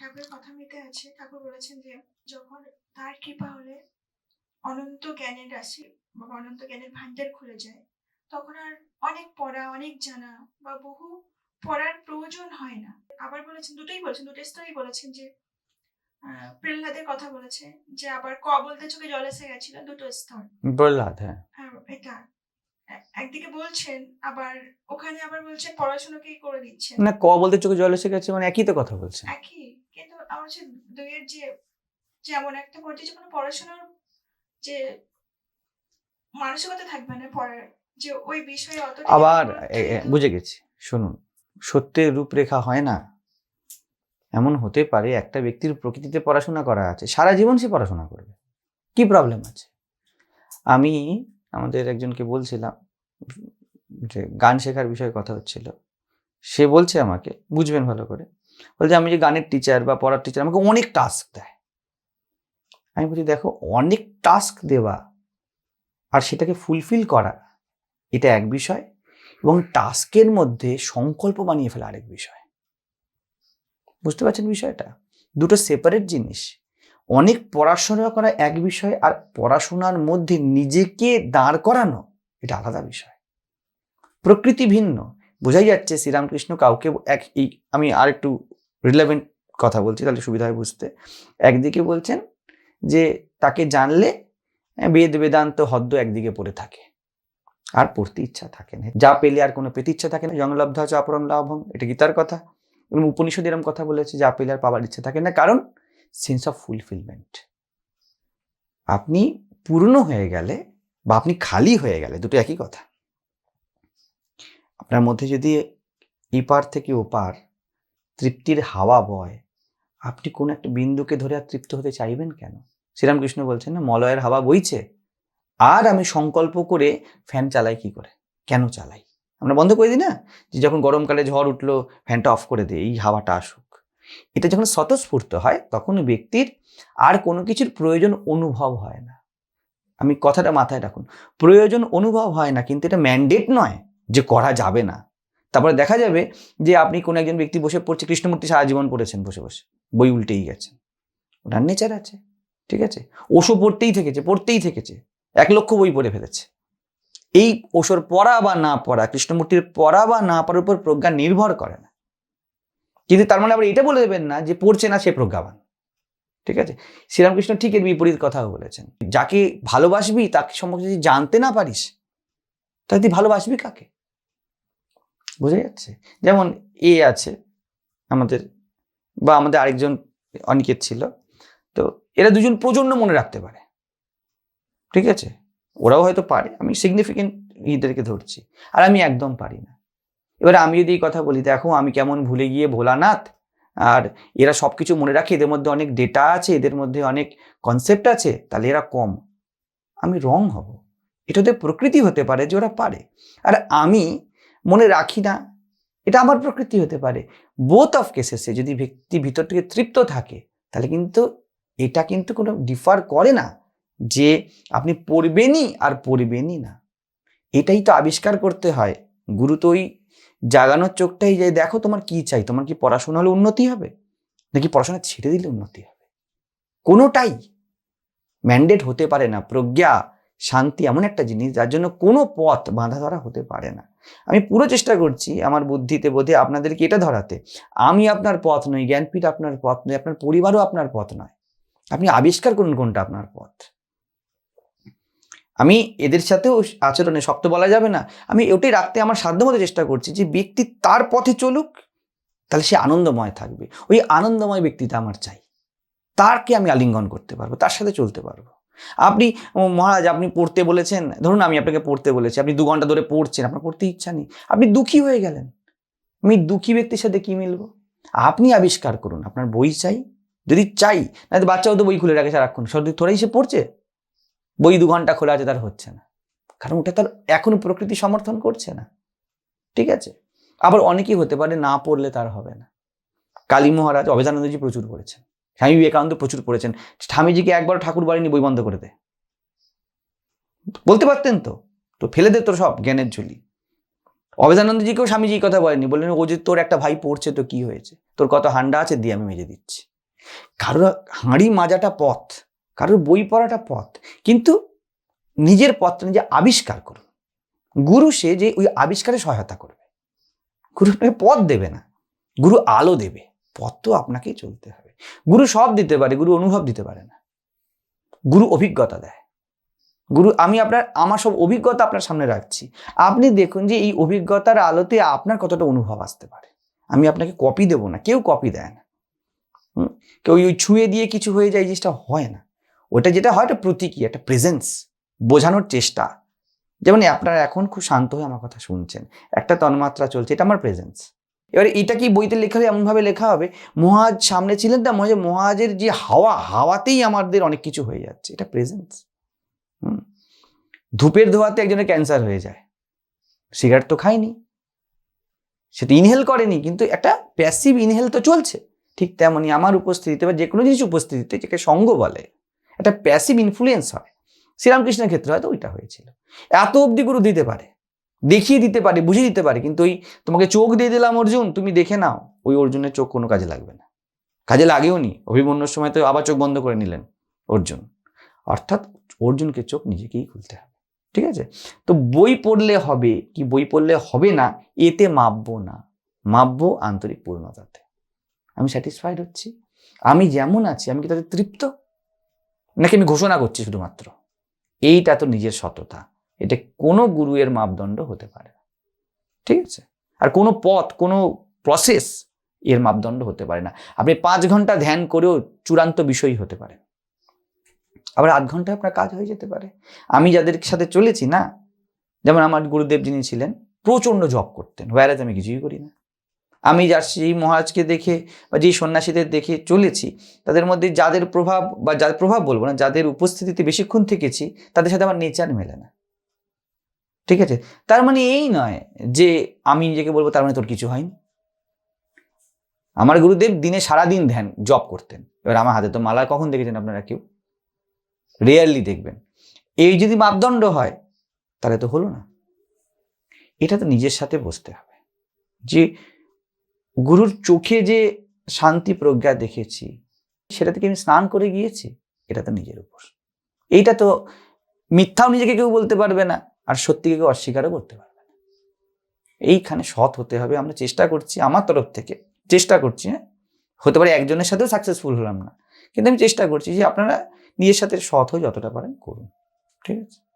ঠাকুরের কথা মিতে আছে। ঠাকুর বলেছেন যে যখন তার কৃপা হলে অনন্ত জ্ঞানের রাশি বা অনন্ত জ্ঞানের ভান্ডার খুলে যায় তখন আর অনেক পড়া অনেক জানা বা বহু পড়ার প্রয়োজন হয় না। আবার বলেছেন দুটোই বলেছেন দুটো স্তরেই বলেছেন যে প্রহ্লাদের কথা বলেছে যে আবার ক বলতে চোখে জল এসে গেছিল দুটো স্তর। প্রহ্লাদ হ্যাঁ। হ্যাঁ এটা। একদিকে বলছেন আবার ওখানে আবার বলছেন পড়াশোনাকেই করে দিচ্ছেন? না ক বলতে চোখে জল এসে গেছে মানে একই তো কথা বলছে একই। আমার হচ্ছে দুইয়ের যে যেমন একটা পর্যায়ে যখন পড়াশোনার যে মানসিকতা থাকবে না পড়ার যে ওই বিষয়ে অত আবার বুঝে গেছি শুনুন সত্যের রূপরেখা হয় না। এমন হতে পারে একটা ব্যক্তির প্রকৃতিতে পড়াশোনা করা আছে সারা জীবন সে পড়াশোনা করবে। কি প্রবলেম আছে? আমি আমাদের একজনকে বলছিলাম যে গান শেখার বিষয়ে কথা হচ্ছিল। সে বলছে আমাকে বুঝবেন ভালো করে বলছে, আমি যে গানের টিচার বা পড়ার টিচার আমাকে অনেক টাস্ক দেয়। আমি বলছি, দেখো, অনেক টাস্ক দেওয়া, আর সেটাকে ফুলফিল করা, এটা এক বিষয় এবং টাস্কের মধ্যে সংকল্প বানিয়ে ফেলা আরেক বিষয়। বুঝতে পারছেন বিষয়টা? দুটো সেপারেট জিনিস। অনেক পড়াশোনা করা এক বিষয়, আর পড়াশোনার মধ্যে নিজেকে দাঁড় করানো, এটা আলাদা বিষয়। প্রকৃতি ভিন্ন। বোঝাই যাচ্ছে শ্রীরামকৃষ্ণ কাউকে এক আমি আর একটু রিলেভেন্ট কথা বলছি, তাহলে সুবিধা হয় বুঝতে। একদিকে বলছেন যে তাকে জানলে বেদ, বেদান্ত, হদ্দ একদিকে পড়ে থাকে। আর পড়তে ইচ্ছা থাকে না। যা পেলে আর কোনো পেতে ইচ্ছা থাকে না। জঙ্গলব্ধ আছে অপরম লাভম এটা গীতার কথা? এবং উপনিষদ এরম কথা বলেছে, যা পেলে আর পাওয়ার ইচ্ছা থাকে না। কারণ সেন্স অফ ফুলফিলমেন্ট আপনি পূর্ণ হয়ে গেলে বা আপনি খালি হয়ে গেলে, দুটো একই কথা। আপনার মধ্যে যদি এপার থেকে ওপার তৃপ্তির হাওয়া বয়। আপনি কোন একটা বিন্দুকে ধরে আর তৃপ্ত হতে চাইবেন কেন? শ্রীরামকৃষ্ণ বলছেন, না, মলয়ের হাওয়া বইছে। আর আমি সংকল্প করে ফ্যান চালাই কি করে? কেন চালাই? আমরা বন্ধ করে দিই না? যে যখন গরমকালে ঝড় উঠল ফ্যানটা অফ করে দিই, এই হাওয়াটা আসুক। এটা যখন স্বতঃস্ফূর্ত হয়, তখন ব্যক্তির আর কোনো কিছুর প্রয়োজন অনুভব হয় না। আমি কথাটা মাথায় রাখুন, প্রয়োজন অনুভব হয় না, কিন্তু এটা ম্যান্ডেট নয় যে করা যাবে না। তারপরে দেখা যাবে যে আপনি কোনো একজন ব্যক্তি বসে পড়ছে, কৃষ্ণমূর্তি সারা জীবন পড়েছেন বসে বসে, বই উল্টেই গেছেন ওনার নেচার আছে, ঠিক আছে? ওষো পড়তেই থেকেছে পড়তেই থেকেছে, এক লক্ষ বই পড়ে ফেলেছে। এই ওষুর পড়া বা না পড়া, কৃষ্ণমূর্তির পড়া বা না পড়ার উপর প্রজ্ঞা নির্ভর করে না। কিন্তু তার মানে আবার এটা বলে দেবেন না যে পড়ছে না সে প্রজ্ঞাবান, ঠিক আছে? শ্রীরামকৃষ্ণ ঠিক এর বিপরীত কথাও বলেছেন, যাকে ভালোবাসবি তাকে সম্পর্কে যদি জানতে না পারিস, তাহলে তুই ভালোবাসবি কাকে? বোঝা যাচ্ছে? যেমন এ আছে আমাদের, বা আমাদের আরেকজন অনিকেত ছিল। তো এরা দুজন প্রচণ্ড মনে রাখতে পারে। ঠিক আছে? ওরাও হয়তো পারে। আমি সিগনিফিকেন্ট ইদেরকে ধরছি। আর আমি একদম পারি না। এবার আমি যদি এই কথা বলি, দেখো আমি কেমন ভুলে গিয়ে ভোলানাথ, আর এরা সব কিছু মনে রাখে, এদের মধ্যে অনেক ডেটা আছে, এদের মধ্যে অনেক কনসেপ্ট আছে, তাহলে এরা কম। আমি রং হব। এটা ওদের প্রকৃতি হতে পারে যে ওরা পারে। আর আমি মনে রাখি না। এটা আমার প্রকৃতি হতে পারে। বোথ অফ কেসেসে যদি ব্যক্তি ভিতর থেকে তৃপ্ত থাকে, তাহলে কিন্তু এটা কিন্তু কোনো ডিফার করে না যে আপনি পড়বেনই আর পড়বেনই না। এটাই তো আবিষ্কার করতে হয়। গুরু তো ওই জাগানোর চোখটাই যে দেখো তোমার কি চাই, তোমার কি পড়াশোনা হলে উন্নতি হবে? নাকি পড়াশোনা ছেড়ে দিলে উন্নতি হবে? কোনোটাই ম্যান্ডেট হতে পারে না। প্রজ্ঞা, শান্তি এমন একটা জিনিস যার জন্য কোনো পথ বাঁধা ধরা হতে পারে না। আমি পুরো চেষ্টা করছি আমার বুদ্ধিতে, বোধে আপনাদেরকে এটা ধরাতে। আমি আপনার পথ নই, জ্ঞানপীঠ আপনার পথ নয়, আপনার পরিবারও আপনার পথ নয়। আপনি আবিষ্কার করুন কোনটা আপনার পথ। আমি এদের সাথেও আচরণে শক্ত বলা যাবে না। আমি ওটাই রাখতে আমার সাধ্যমতো চেষ্টা করছি যে ব্যক্তি তার পথে চলুক, তাহলে সে আনন্দময় থাকবে। ওই আনন্দময় ব্যক্তিটা আমার চাই। তারকে আমি আলিঙ্গন করতে পারব, তার সাথে চলতে পারব। আপনি মহারাজ, আপনি পড়তে বলেছেন? ধরুন আমি আপনাকে পড়তে বলেছি, আপনি দু ঘণ্টা ধরে পড়ছেন, আপনার পড়তে ইচ্ছা নেই। আপনি দুঃখী হয়ে গেলেন। আমি দুঃখী ব্যক্তির সাথে কি মিলবো? আপনি আবিষ্কার করুন, আপনার বই চাই। যদি চাই না বাচ্চাও তো বই খুলে রাখে সারাক্ষণ। সর্দি থোড়াই সে পড়ছে? বই দু ঘণ্টা খোলা আছে, তার হচ্ছে না। কারণ ওটা তার এখনও প্রকৃতি সমর্থন করছে না। ঠিক আছে? আবার অনেকেই হতে পারে না পড়লে তার হবে না। কালী মহারাজ, অবেদানন্দজি প্রচুর পড়েছেন। স্বামী বিবেকানন্দ প্রচুর পড়েছেন। স্বামীজিকে একবার ঠাকুর বাড়ি বই বন্ধ করে দে। বলতে পারতেন তো? তো ফেলে দে তোর সব জ্ঞানের ঝুলি। অবেদানন্দজিকেও স্বামীজি এই কথা বলেনি বললেন, ও যে তোর একটা ভাই পড়ছে, তো কি হয়েছে? তোর কত হান্ডা আছে? দিয়ে আমি মেজে দিচ্ছি। কারোর হাঁড়ি মাজাটা পথ, কারোর বই পড়াটা পথ, কিন্তু নিজের পথটা নিজে আবিষ্কার করুন। গুরু সে যে ওই আবিষ্কারে সহায়তা করবে। গুরু আপনাকে পথ দেবে না, গুরু আলো দেবে। পথ তো আপনাকেই চলতে হবে। গুরু সব দিতে পারে, গুরু অনুভব দিতে পারে না। গুরু অভিজ্ঞতা দেয়। গুরু, আমি আপনার, আমার সব অভিজ্ঞতা আপনার সামনে রাখছি। আপনি দেখুন যে এই অভিজ্ঞতার আলোতে আপনার কতটা অনুভব আসতে পারে। আমি আপনাকে কপি দেব না, কেউ কপি দেয় না? কেউ ওই ছুঁয়ে দিয়ে কিছু হয়ে যায় জিনিসটা হয় না। ওটা যেটা হয় একটা প্রতীকী একটা প্রেজেন্স বোঝানোর চেষ্টা। যেমন আপনারা এখন খুব শান্ত হয়ে আমার কথা শুনছেন। একটা তন্মাত্রা চলছে, এটা আমার প্রেজেন্স এবারে এটা কি বইতে লেখা এমনভাবে লেখা হবে? মহাজ সামনে ছিলেন তা মহাজ, মহাজের যে হাওয়া, হাওয়াতেই আমাদের অনেক কিছু হয়ে যাচ্ছে, এটা প্রেজেন্স হুম। ধূপের ধোয়াতে একজনের ক্যান্সার হয়ে যায়। সিগারেট তো খায়নি। সে তো ইনহেল করেনি, কিন্তু একটা প্যাসিভ ইনহেল তো চলছে। ঠিক তেমনি আমার উপস্থিতিতে বা যে কোনো জিনিস উপস্থিতিতে যেকে সঙ্গ বলে, একটা প্যাসিভ ইনফ্লুয়েন্স হয়। শ্রীরামকৃষ্ণের ক্ষেত্রে হয়তো ওইটা হয়েছিল। এত অবধি গুরু দিতে পারে। দেখিয়ে দিতে পারে, বুঝিয়ে দিতে পারে, কিন্তু ওই তোমাকে চোখ দিয়ে দিলাম অর্জুন, তুমি দেখে নাও, ওই অর্জুনের চোখ কোনো কাজে লাগবে না। কাজে লাগেও নি, অভিমন্যুর সময় তো আবার চোখ বন্ধ করে নিলেন অর্জুন। অর্থাৎ অর্জুনকে চোখ নিজেকেই খুলতে হবে, ঠিক আছে? তো বই পড়লে হবে কি, বই পড়লে হবে না, এতে মাপবো না, মাপবো আন্তরিক পূর্ণতাতে। আমি স্যাটিসফাইড হচ্ছি, আমি যেমন আছি, আমি কি তাতে তৃপ্ত? নাকি আমি ঘোষণা করছি শুধুমাত্র? এইটা তো নিজের সততা। এটা কোনো গুরুয়ের মাপদণ্ড হতে পারে না। ঠিক আছে? আর কোনো পথ, কোনো প্রসেস এর মাপদণ্ড হতে পারে না। আপনি পাঁচ ঘণ্টা ধ্যান করেও চূড়ান্ত বিষয়ই হতে পারে। আবার আধ ঘন্টায় আপনার কাজ হয়ে যেতে পারে। আমি যাদের সাথে চলেছি না, যেমন আমার গুরুদেব যিনি ছিলেন, প্রচণ্ড জব করতেন। ওয়ারাজ আমি কিছুই করি না। আমি যার সেই মহারাজকে দেখে বা যেই সন্ন্যাসীদের দেখে চলেছি, তাদের মধ্যে যাদের প্রভাব বা যাদের প্রভাব বলব না, যাদের উপস্থিতিতে বেশিক্ষণ থেকেছি, তাদের সাথে আমার নেচার মেলে না। ঠিক আছে? তার মানে এই নয় যে আমি নিজেকে বলব তার মানে তোর কিছু হয়নি। আমার গুরুদেব দিনে সারাদিন ধ্যান জব করতেন। এবার আমার হাতে তো মালা, কখন দেখেছেন আপনারা কেউ? রেয়ারলি দেখবেন। এই যদি মাপদণ্ড হয়, তাহলে তো হলো না। এটা তো নিজের সাথে বসতে হবে। যে গুরুর চোখে যে শান্তি প্রজ্ঞা দেখেছি, সেটা থেকে আমি স্নান করে গিয়েছি, এটা তো নিজের উপর। এইটা তো মিথ্যাও নিজেকে কেউ বলতে পারবে না। আর সত্যিকে কেউ অস্বীকারও করতে পারবে না। এইখানে সৎ হতে হবে। আমরা চেষ্টা করছি, আমার তরফ থেকে চেষ্টা করছি হ্যাঁ? হতে পারে একজনের সাথেও সাকসেসফুল হলাম না। কিন্তু আমি চেষ্টা করছি যে আপনারা নিজের সাথে সৎ হয়ে যতটা পারেন করুন। ঠিক আছে?